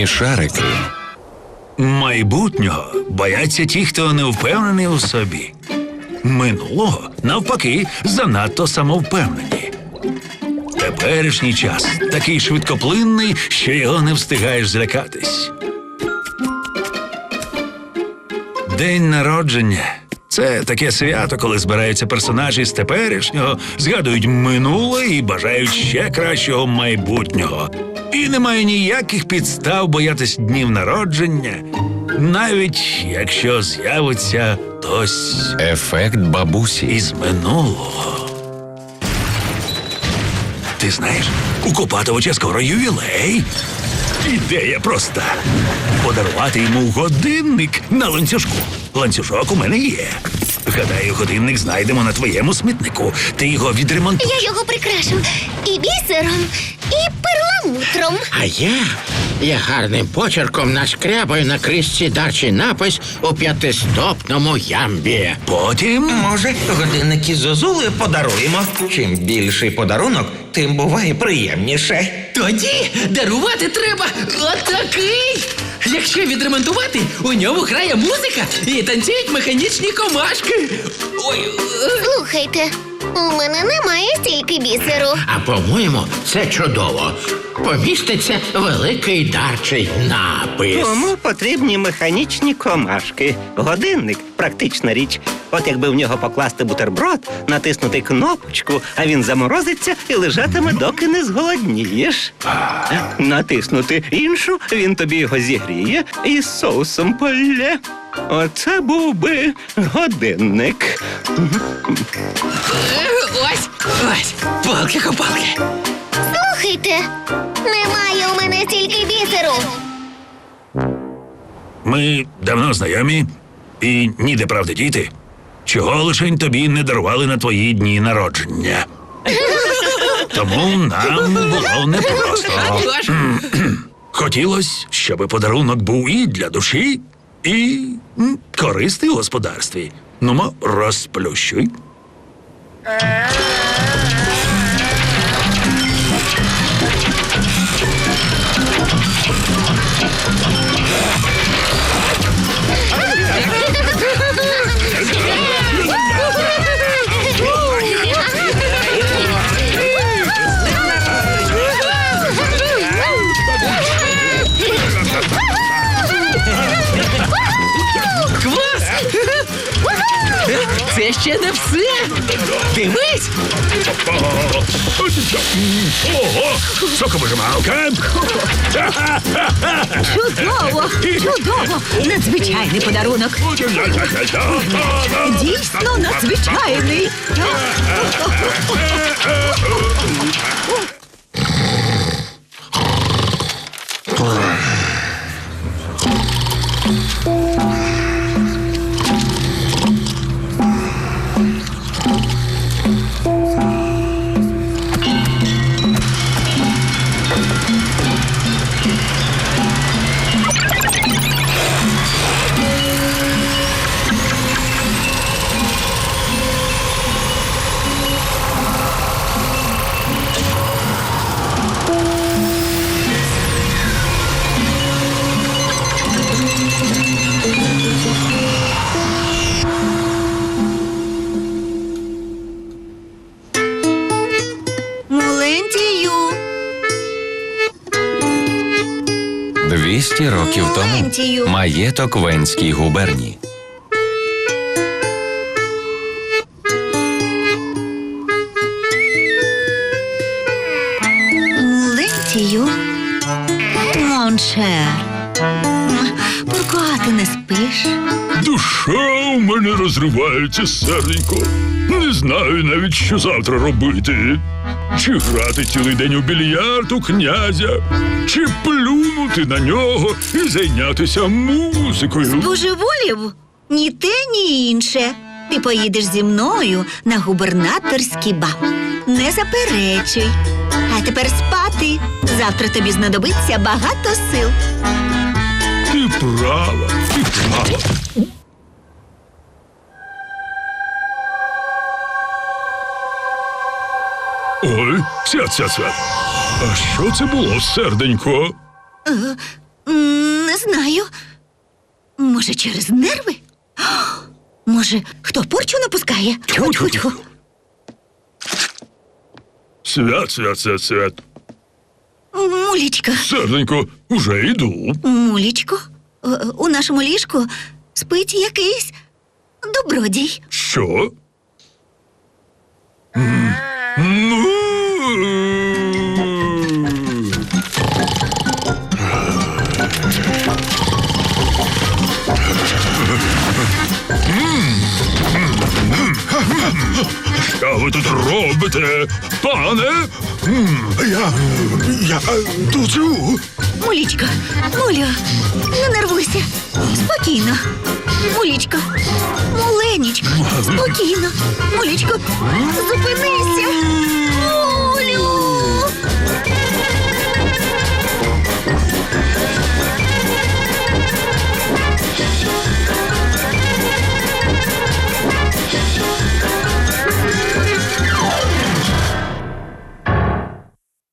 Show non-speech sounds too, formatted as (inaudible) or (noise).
Смішарики. Майбутнього бояться ті, хто не впевнений у собі. Минулого, навпаки, занадто самовпевнені. Теперішній час такий швидкоплинний, що його не встигаєш злякатись. День народження це таке свято, коли збираються персонажі з теперішнього, згадують минуле і бажають ще кращого майбутнього. І немає ніяких підстав боятись днів народження, навіть якщо з'явиться хтось Ефект бабусі. із минулого. Ти знаєш, у Копатовича скоро ювілей. Ідея проста. Подарувати йому годинник на ланцюжку. Ланцюжок у мене є. Гадаю, годинник знайдемо на твоєму смітнику. Ти його відремонтуєш. Я його прикрашу і бісером, і перламутром. А я, я гарним почерком нашкрябаю на кришці дарчий напис у п'ятистопному ямбі. Потім Може, годинники Зозули подаруємо. Чим більший подарунок, тим буває приємніше. Тоді дарувати треба отакий. Якщо відремонтувати, у ньому грає музика і танцюють механічні комашки. Ой, е, Слухайте, у мене немає стільки бісеру. А по-моєму, це чудово. Поміститься великий дарчий напис. Кому потрібні механічні комашки? Годинник практична річ. От якби в нього покласти бутерброд, натиснути кнопочку, а він заморозиться і лежатиме, доки не зголоднієш. Натиснути іншу, він тобі його зігріє і соусом полє. Оце був би годинник. ось, ось, палки-копалки. Слухайте, немає у мене стільки бісеру. ми давно знайомі і ніде правди діти. Чого лишень тобі не дарували на твої дні народження. (laughs) Тому нам було непросто. Хотілося, щоб подарунок був і для душі, і м, в господарстві. Нумо, розплющуй. Це ще не все. Дивись, Ого! Соковижималка! Чудово! Чудово! Надзвичайний подарунок! Дійсно надзвичайний! (laughs) 200 років тому. Маєток Венській губернії. Мулентію! Моншер! Pourquoi ти не спиш? Душа у мене розривається, серденько. Не знаю навіть, що завтра робити. Чи грати цілий день у більярд у князя, чи плюнути на нього і зайнятися музикою. Божеволів? Ні те, ні інше. Ти поїдеш зі мною на губернаторський бал. Не заперечуй. А тепер спати. Завтра тобі знадобиться багато сил. Ти права, ти права. Ой, ця ця ця. А що це було, серденько? М, Не знаю. Може, через нерви? Може, хто порчу напускає? Тьху-тьху-тьху. Свят, свят, свят, свят. Мулічка, Серденько, уже йду. мулічко, е, у нашому ліжку спить якийсь добродій. Що? Що ви тут робите, пане? Я. я тут живу. Мулічка, Муля, не нервуйся. Спокійно. Мулічка, муленічка, спокійно. Мулічко, зупинися.